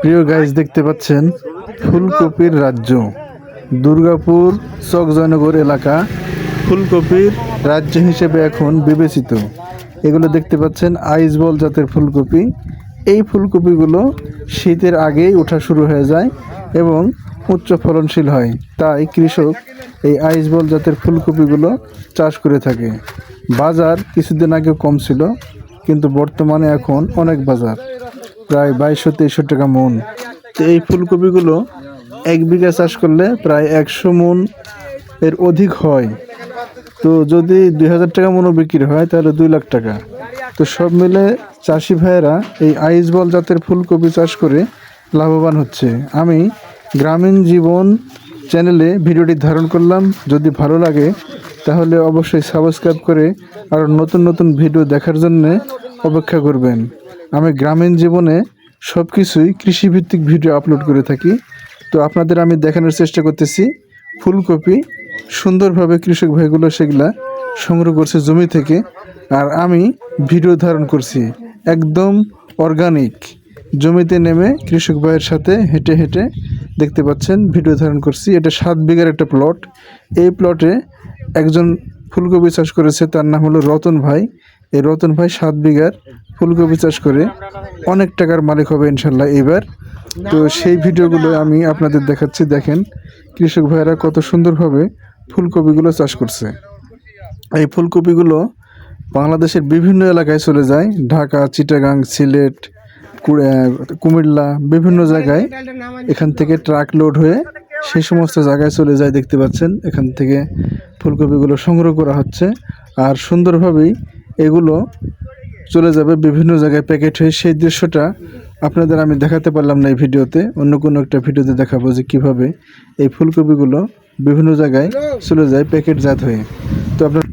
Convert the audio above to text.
প্রিয় গাইজ দেখতে পাচ্ছেন ফুলকপির রাজ্য। দুর্গাপুর চকজয়নগর এলাকা ফুলকপির রাজ্য হিসেবে এখন বিবেচিত। এগুলো দেখতে পাচ্ছেন আইস বল জাতের ফুলকপি। এই ফুলকপিগুলো শীতের আগেই ওঠা শুরু হয়ে যায় এবং উচ্চ ফলনশীল হয়। তাই কৃষক এই আইস বল জাতের ফুলকপিগুলো চাষ করে থাকে। বাজার কিছুদিন আগে কম ছিল, কিন্তু বর্তমানে এখন অনেক বাজার। প্রায় বাইশশো তেইশশো টাকা মন। তো এই ফুলকপিগুলো এক বিঘা চাষ করলে প্রায় একশো মন এর অধিক হয়। তো যদি দুই হাজার টাকা মনও বিক্রি হয়, তাহলে দুই লাখ টাকা। তো সব মিলে চাষি ভাইয়েরা এই আইস বল জাতের ফুলকপি চাষ করে লাভবান হচ্ছে। আমি গ্রামীণ জীবন চ্যানেলে ভিডিওটি ধারণ করলাম। যদি ভালো লাগে, তাহলে অবশ্যই সাবস্ক্রাইব করে আরও নতুন নতুন ভিডিও দেখার জন্যে অপেক্ষা করবেন। আমি গ্রামীণ জীবনে সব কিছুই কৃষিভিত্তিক ভিডিও আপলোড করে থাকি। তো আপনাদের আমি দেখানোর চেষ্টা করতেছি। ফুলকপি, সুন্দরভাবে কৃষক ভাইগুলো সেগুলা সংগ্রহ করছে জমি থেকে। আর আমি ভিডিও ধারণ করছি। একদম অর্গানিক জমিতে নেমে কৃষক ভাইয়ের সাথে হেঁটে হেঁটে দেখতে পাচ্ছেন, ভিডিও ধারণ করছি। এটা সাত বিঘার একটা প্লট এই প্লটে একজন ফুলকপি চাষ করেছে, তার নাম হলো রতন ভাই। এই রতন ভাই সাত বিঘার ফুলকপি চাষ করে অনেক টাকার মালিক হবে ইনশাল্লাহ এবার। তো সেই ভিডিওগুলো আমি আপনাদের দেখাচ্ছি, দেখেন কৃষক ভাইয়েরা কত সুন্দরভাবে ফুলকপিগুলো চাষ করছে। এই ফুলকপিগুলো বাংলাদেশের বিভিন্ন এলাকায় চলে যায়, ঢাকা, চিটাগাং, সিলেট কুমিল্লা, বিভিন্ন জায়গায় এখান থেকে ট্রাক লোড হয়ে সেই সমস্ত জায়গায় চলে যায়, দেখতে পাচ্ছেন। এখান থেকে ফুলকপিগুলো সংগ্রহ করা হচ্ছে। আর সুন্দরভাবেই এগুলো চলে যাবে বিভিন্ন জায়গায় প্যাকেট হয়ে। সেই দৃশ্যটা আপনাদের আমি দেখাতে পারলাম না এই ভিডিওতে। অন্য কোনো একটা ভিডিওতে দেখাবো যে কীভাবে এই ফুলকপিগুলো বিভিন্ন জায়গায় চলে যায় প্যাকেটজাত হয়ে। তো আপনার